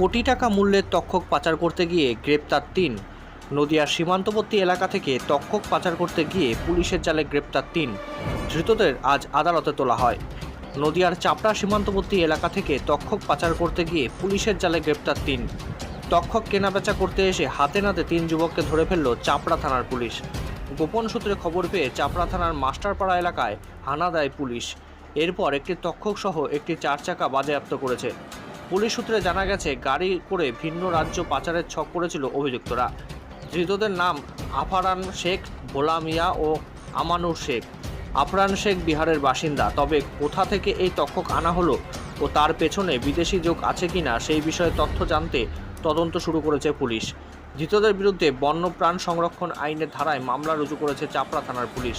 কোটি টাকা মূল্যের তক্ষক পাচার করতে গিয়ে গ্রেপ্তার তিন। নদিয়ার সীমান্তবর্তী এলাকা থেকে তক্ষক পাচার করতে গিয়ে পুলিশের জালে গ্রেপ্তার তিন। ধৃতদের আজ আদালতে তোলা হয়। নদিয়ার চাপড়া সীমান্তবর্তী এলাকা থেকে তক্ষক পাচার করতে গিয়ে পুলিশের জালে গ্রেপ্তার তিন। তক্ষক কেনাবেচা করতে এসে হাতে নাতে তিন যুবককে ধরে ফেলল চাপড়া থানার পুলিশ। গোপন সূত্রে খবর পেয়ে চাপড়া থানার মাস্টারপাড়া এলাকায় হানা দেয় পুলিশ। এরপর একটি তক্ষক সহ একটি চার চাকা বাজেয়াপ্ত করেছে। পুলিশ সূত্রে জানা গেছে, গাড়ি করে ভিন্ন রাজ্য পাচারের ছক করেছিল অভিযুক্তরা। ধৃতদের নাম আফারান শেখ ভোলা মিয়া ও আমানুর শেখ। আফরান শেখ বিহারের বাসিন্দা, তবে কোথা থেকে এই তক্ষক আনা হলো ও তার পেছনে বিদেশি যোগ আছে কিনা সেই বিষয়ে তথ্য জানতে তদন্ত শুরু করেছে পুলিশ। ধৃতদের বিরুদ্ধে বন্যপ্রাণ সংরক্ষণ আইনের ধারায় মামলা রুজু করেছে চাপড়া থানার পুলিশ।